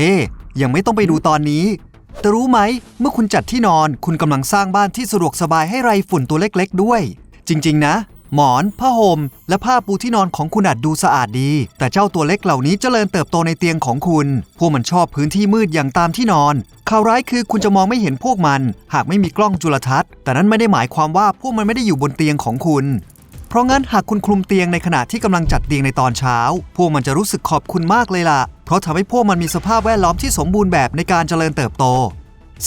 เฮ้ ยังไม่ต้องไปดูตอนนี้ แต่รู้ไหม เมื่อคุณจัดที่นอน คุณกำลังสร้างบ้านที่สะดวกสบายให้ไรฝุ่นตัวเล็กๆ ด้วย จริง ๆ นะ หมอน ผ้าห่ม และผ้าปูที่นอนของคุณอาจดูสะอาดดี แต่เจ้าตัวเล็กเหล่านี้จเจริญเติบโตในเตียงของคุณ พวกมันชอบพื้นที่มืดอย่างตามที่นอน ข่าวร้ายคือคุณจะมองไม่เห็นพวกมัน หากไม่มีกล้องจุลทรรศน์ แต่นั้นไม่ได้หมายความว่าพวกมันไม่ได้อยู่บนเตียงของคุณ เพราะงั้นหากคุณคลุมเตียงในขณะที่กำลังจัดเตียงในตอนเช้า พวกมันจะรู้สึกขอบคุณมากเลยล่ะ เพราะทำให้พวกมันมีสภาพแวดล้อมที่สมบูรณ์แบบในการเจริญเติบโต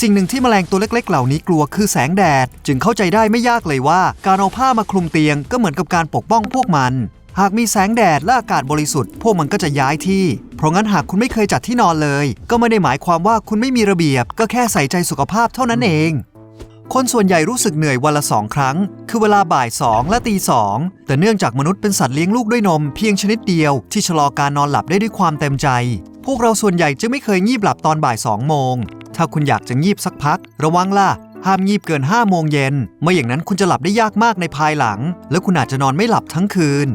สิ่งหนึ่งที่แมลงตัวเล็กๆ เหล่านี้กลัวคือแสงแดด จึงเข้าใจได้ไม่ยากเลยว่า การเอาผ้ามาคลุมเตียงก็เหมือนกับการปกป้องพวกมัน หากมีแสงแดดและอากาศบริสุทธิ์ พวกมันก็จะย้ายที่ เพราะงั้นหากคุณไม่เคยจัดที่นอนเลย ก็ไม่ได้หมายความว่าคุณไม่มีระเบียบ ก็แค่ใส่ใจสุขภาพเท่านั้นเอง คนส่วนใหญ่รู้สึกเหนื่อยวันละสองครั้ง คือเวลาบ่ายสองและตีสองแต่เนื่องจากมนุษย์เป็นสัตว์เลี้ยงลูกด้วยนมเพียงชนิดเดียวที่ชะลอการนอนหลับได้ด้วยความเต็มใจ พวกเราส่วนใหญ่จึงไม่เคยงีบหลับตอนบ่ายสองโมง ถ้าคุณอยากจะงีบสักพัก ระวังล่ะ ห้ามงีบเกิน5โมงเย็นไม่อย่างนั้นคุณจะหลับได้ยากมากในภายหลัง และคุณอาจจะนอนไม่หลับทั้งคืน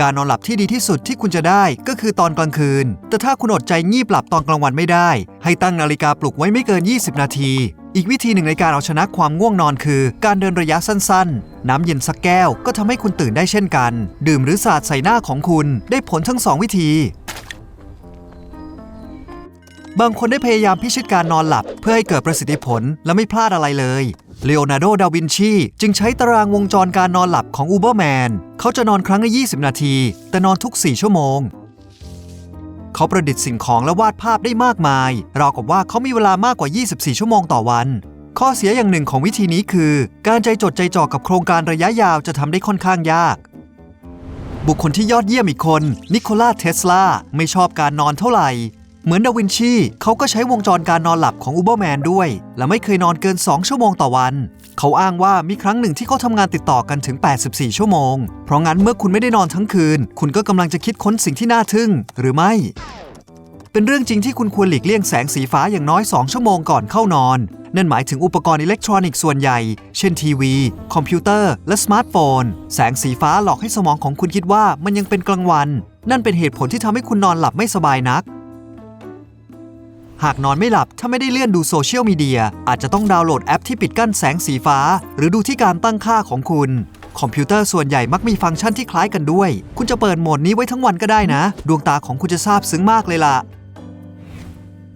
การนอนหลับที่ดีที่สุดที่คุณจะได้ก็คือตอนกลางคืน แต่ถ้าคุณอดใจงีบหลับตอนกลางวันไม่ได้ ให้ตั้งนาฬิกาปลุกไว้ไม่เกิน 20 นาที อีกวิธีหนึ่งในการเอาชนะความง่วงนอนคือ การเดินระยะสั้นๆ น้ำเย็นสักแก้วก็ทำให้คุณตื่นได้เช่นกัน ดื่มหรือสาดใส่หน้าของคุณได้ผลทั้งสองวิธีบางคนได้พยายามพิชิตการนอนหลับเพื่อให้เกิดประสิทธิผลและไม่พลาดอะไรเลย เลโอนาร์โด ดาวินชี จึงใช้ตารางวงจรการนอนหลับของอูเบอร์แมน เขาจะนอนครั้งละ20 นาที แต่นอนทุก 4 ชั่วโมง เขาประดิษฐ์สิ่งของและวาดภาพได้มากมาย ราวกับว่าเขามีเวลามากกว่า 24 ชั่วโมงต่อวัน ข้อเสียอย่างหนึ่งของวิธีนี้คือ การใจจดใจจ่อกับโครงการระยะยาวจะทำได้ค่อนข้างยาก บุคคลที่ยอดเยี่ยมอีกคน นิโคลาเทสลา ไม่ชอบการนอนเท่าไหร่ เหมือนดาวินชีเขาก็ใช้วงจรการนอนหลับของอูเบอร์แมนด้วย และไม่เคยนอนเกิน 2 ชั่วโมงต่อวัน เขาอ้างว่ามีครั้งหนึ่งที่เขาทำงานติดต่อกันถึง 84 ชั่วโมง เพราะงั้นเมื่อคุณไม่ได้นอนทั้งคืน คุณก็กำลังจะคิดค้นสิ่งที่น่าทึ่ง หรือไม่ เป็นเรื่องจริงที่คุณควรหลีกเลี่ยงแสงสีฟ้าอย่างน้อย 2 ชั่วโมงก่อนเข้านอน นั่นหมายถึงอุปกรณ์อิเล็กทรอนิกส์ส่วนใหญ่ เช่นทีวี คอมพิวเตอร์ และสมาร์ทโฟน แสงสีฟ้าหลอกให้สมองของคุณคิดว่ามันยังเป็นกลางวัน นั่นเป็นเหตุผลที่ทำให้คุณนอนหลับไม่สบายนัก หากนอนไม่หลับถ้าไม่ได้เลื่อนดูโซเชียลมีเดียอาจจะต้องดาวน์โหลดแอปที่ปิดกั้นแสงสีฟ้า หรือดูที่การตั้งค่าของคุณ คอมพิวเตอร์ส่วนใหญ่มักมีฟังก์ชันที่คล้ายกันด้วย คุณจะเปิดโหมดนี้ไว้ทั้งวันก็ได้นะ ดวงตาของคุณจะซาบซึ้งมากเลยล่ะ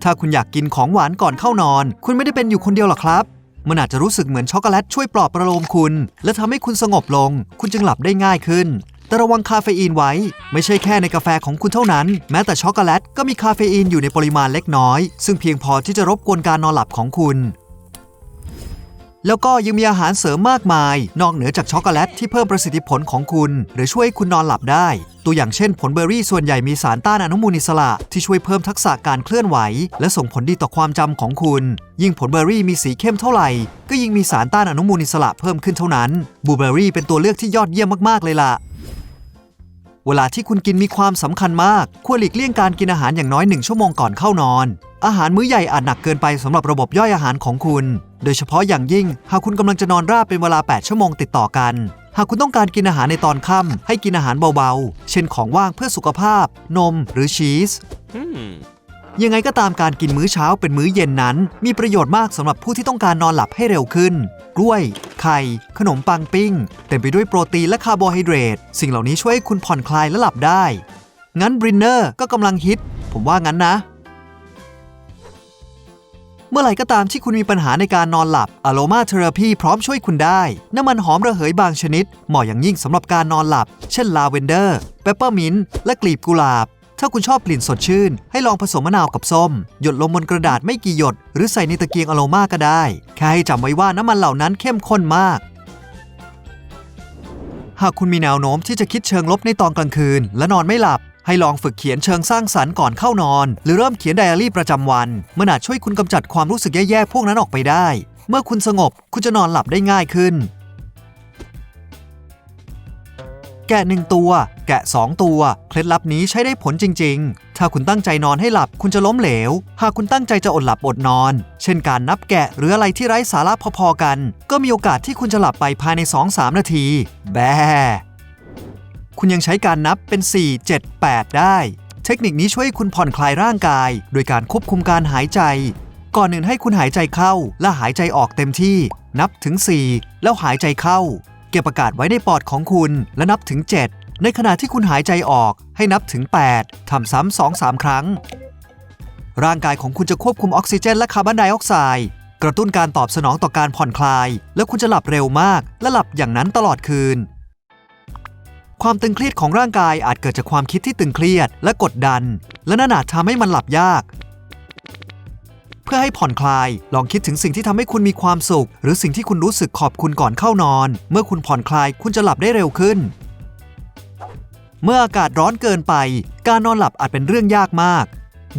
ถ้าคุณอยากกินของหวานก่อนเข้านอน คุณไม่ได้เป็นอยู่คนเดียวหรอกครับมันอาจจะรู้สึกเหมือนช็อกโกแลตช่วยปลอบประโลมคุณ และทำให้คุณสงบลง คุณจึงหลับได้ง่ายขึ้น แต่ระวังคาเฟอีนไว้ ไม่ใช่แค่ในกาแฟของคุณเท่านั้น แม้แต่ช็อกโกแลตก็มีคาเฟอีนอยู่ในปริมาณเล็กน้อย ซึ่งเพียงพอที่จะรบกวนการนอนหลับของคุณ แล้วก็ยังมีอาหารเสริมมากมาย นอกเหนือจากช็อกโกแลตที่เพิ่มประสิทธิผลของคุณ หรือช่วยให้คุณนอนหลับได้ ตัวอย่างเช่นผลเบอร์รี่ส่วนใหญ่มีสารต้านอนุมูลอิสระที่ช่วยเพิ่มทักษะการเคลื่อนไหว และส่งผลดีต่อความจำของคุณ ยิ่งผลเบอร์รี่มีสีเข้มเท่าไหร่ ก็ยิ่งมีสารต้านอนุมูลอิสระเพิ่มขึ้นเท่านั้นบลูเบอร์รี่เป็นตัวเลือกที่ยอดเยี่ยมมากๆเลยล่ะ เวลาที่คุณกินมีความสำคัญมาก ควรหลีกเลี่ยงการกินอาหารอย่างน้อยหนึ่งชั่วโมงก่อนเข้านอน อาหารมื้อใหญ่อาจหนักเกินไปสำหรับระบบย่อยอาหารของคุณ โดยเฉพาะอย่างยิ่ง หากคุณกำลังจะนอนราบเป็นเวลา 8 ชั่วโมงติดต่อกัน หากคุณต้องการกินอาหารในตอนค่ำให้กินอาหารเบาๆ เช่นของว่างเพื่อสุขภาพ นมหรือชีส Hmm. ยังไงก็ตามการกินมื้อเช้าเป็นมื้อเย็นนั้น มีประโยชน์มากสำหรับผู้ที่ต้องการนอนหลับให้เร็วขึ้น กล้วย ไข่ ขนมปังปิ้ง เต็มไปด้วยโปรตีนและคาร์โบไฮเดรต สิ่งเหล่านี้ช่วยให้คุณผ่อนคลายและหลับได้ งั้นบรินเนอร์ก็กำลังฮิต ผมว่างั้นนะ เมื่อไหร่ก็ตามที่คุณมีปัญหาในการนอนหลับอโ o มาเทอราพีพร้อมช่วยคุณได้ น้ำมันหอมระเหยบางชนิด เหมาะอย่างยิ่งสำหรับการนอนหลับ เช่นลาเวนเดอร์เปปเปอร์มินต์และกลีบกุหลาบ ถ้าคุณชอบกลิ่นสดชื่น ให้ลองผสมมะนาวกับส้ม หยดลงบนกระดาษไม่กี่หยด หรือใส่ในตะเกียงอโรมาก็ได้ แค่ให้จำไว้ว่าน้ำมันเหล่านั้นเข้มข้นมาก หากคุณมีแนวโน้มที่จะคิดเชิงลบในตอนกลางคืน และนอนไม่หลับ ให้ลองฝึกเขียนเชิงสร้างสรรค์ก่อนเข้านอน หรือเริ่มเขียนไดอารี่ประจำวันมันอาจช่วยคุณกำจัดความรู้สึกแย่ๆพวกนั้นออกไปได้ เมื่อคุณสงบคุณจะนอนหลับได้ง่ายขึ้น แกะหนึ่งตัว แกะ 2 ตัว เคล็ดลับนี้ใช้ได้ผลจริง ๆ ถ้าคุณตั้งใจนอนให้หลับคุณจะล้มเหลว หากคุณตั้งใจจะอดหลับอดนอน เช่นการนับแกะหรืออะไรที่ไร้สาระพอๆกัน ก็มีโอกาสที่คุณจะหลับไปภายใน 2-3 นาที แบคุณยังใช้การนับเป็น 4 7 8 ได้ เทคนิคนี้ช่วยให้คุณผ่อนคลายร่างกาย โดยการควบคุมการหายใจ ก่อนหนึ่งให้คุณหายใจเข้าและหายใจออกเต็มที่ นับถึง 4 แล้วหายใจเข้า เก็บอากาศไว้ในปอดของคุณ และนับถึง 7 ในขณะที่คุณหายใจออกให้นับถึง 8 ทำซ้ำสองสามครั้ง ร่างกายของคุณจะควบคุมออกซิเจนและคาร์บอนไดออกไซด์กระตุ้นการตอบสนองต่อการผ่อนคลาย แล้วคุณจะหลับเร็วมาก และหลับอย่างนั้นตลอดคืน ความตึงเครียดของร่างกายอาจเกิดจากความคิดที่ตึงเครียดและกดดัน และนั่นอาจทำให้มันหลับยาก เพื่อให้ผ่อนคลาย ลองคิดถึงสิ่งที่ทำให้คุณมีความสุข หรือสิ่งที่คุณรู้สึกขอบคุณก่อนเข้านอน เมื่อคุณผ่อนคลายคุณจะหลับได้เร็วขึ้น เมื่ออากาศร้อนเกินไป การนอนหลับอาจเป็นเรื่องยากมาก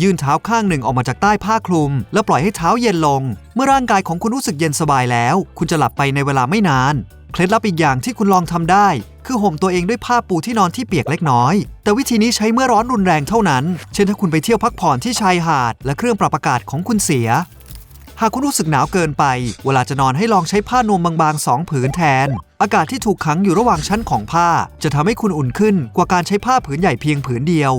ยื่นเท้าข้างหนึ่งออกมาจากใต้ผ้าคลุม แล้วปล่อยให้เท้าเย็นลง เมื่อร่างกายของคุณรู้สึกเย็นสบายแล้ว คุณจะหลับไปในเวลาไม่นาน เคล็ดลับอีกอย่างที่คุณลองทำได้ คือห่มตัวเองด้วยผ้าปูที่นอนที่เปียกเล็กน้อย แต่วิธีนี้ใช้เมื่อร้อนรุนแรงเท่านั้น เช่นถ้าคุณไปเที่ยวพักผ่อนที่ชายหาด และเครื่องปรับอากาศของคุณเสีย หากคุณรู้สึกหนาวเกินไป เวลาจะนอนให้ลองใช้ผ้านวมบางๆสองผืนแทน อากาศที่ถูกขังอยู่ระหว่างชั้นของผ้า จะทำให้คุณอุ่นขึ้นกว่าการใช้ผ้าผืนใหญ่เพียงผืนเดียว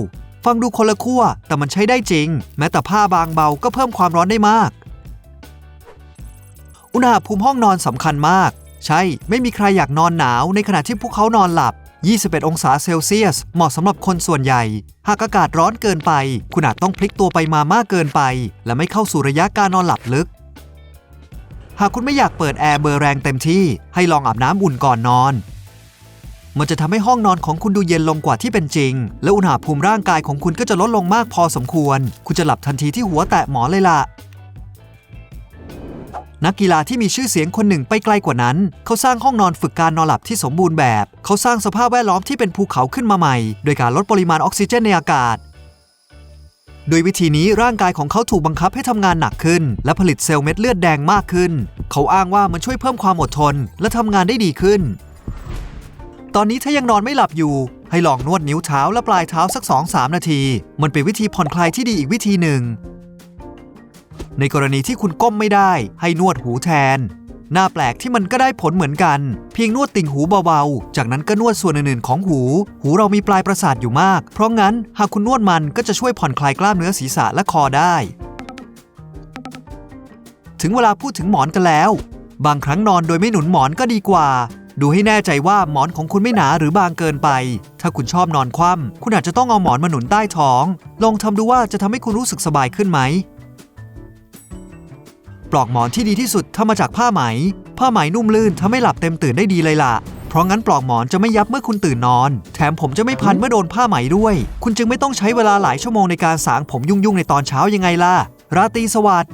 ฟังดูคนละขั้วแต่มันใช้ได้จริง แม้แต่ผ้าบางเบาก็เพิ่มความร้อนได้มาก อุณหภูมิห้องนอนสำคัญมาก ใช่ ไม่มีใครอยากนอนหนาวในขณะที่พวกเขานอนหลับ 21 องศาเซลเซียส เหมาะสำหรับคนส่วนใหญ่ หากอากาศร้อนเกินไป คุณอาจต้องพลิกตัวไปมามากเกินไป และไม่เข้าสู่ระยะการนอนหลับลึก หากคุณไม่อยากเปิดแอร์เบอร์แรงเต็มที่ ให้ลองอาบน้ำอุ่นก่อนนอน มันจะทำให้ห้องนอนของคุณดูเย็นลงกว่าที่เป็นจริง และอุณหภูมิร่างกายของคุณก็จะลดลงมากพอสมควร คุณจะหลับทันทีที่หัวแตะหมอนเลยล่ะ นักกีฬาที่มีชื่อเสียงคนหนึ่งไปไกลกว่านั้น เขาสร้างห้องนอนฝึกการนอนหลับที่สมบูรณ์แบบ เขาสร้างสภาพแวดล้อมที่เป็นภูเขาขึ้นมาใหม่ โดยการลดปริมาณออกซิเจนในอากาศ โดยวิธีนี้ร่างกายของเขาถูกบังคับให้ทำงานหนักขึ้น และผลิตเซลล์เม็ดเลือดแดงมากขึ้น เขาอ้างว่ามันช่วยเพิ่มความอดทน และทำงานได้ดีขึ้น ตอนนี้ถ้ายังนอนไม่หลับอยู่ ให้ลองนวดนิ้วเท้าและปลายเท้าสัก 2-3 นาที มันเป็นวิธีผ่อนคลายที่ดีอีกวิธีหนึ่ง ในกรณีที่คุณก้มไม่ได้ให้นวดหูแทน หน้าแปลกที่มันก็ได้ผลเหมือนกัน เพียงนวดติ่งหูเบาๆ จากนั้นก็นวดส่วนอื่นๆของหู หูเรามีปลายประสาทอยู่มาก เพราะงั้นหากคุณนวดมันก็จะช่วยผ่อนคลายกล้ามเนื้อศีรษะและคอได้ ถึงเวลาพูดถึงหมอนกันแล้ว บางครั้งนอนโดยไม่หนุนหมอนก็ดีกว่าดูให้แน่ใจว่าหมอนของคุณไม่หนาหรือบางเกินไป ถ้าคุณชอบนอนคว่ำคุณอาจจะต้องเอาหมอนมาหนุนใต้ท้อง ลองทำดูว่าจะทำให้คุณรู้สึกสบายขึ้นไหม ปลอกหมอนที่ดีที่สุดทำมาจากผ้าไหม ผ้าไหมนุ่มลื่นทำให้หลับเต็มตื่นได้ดีเลยล่ะ เพราะงั้นปลอกหมอนจะไม่ยับเมื่อคุณตื่นนอน แถมผมจะไม่พันเมื่อโดนผ้าไหมด้วย คุณจึงไม่ต้องใช้เวลาหลายชั่วโมงในการสางผมยุ่งๆในตอนเช้ายังไงล่ะ ราตรีสวัสดิ์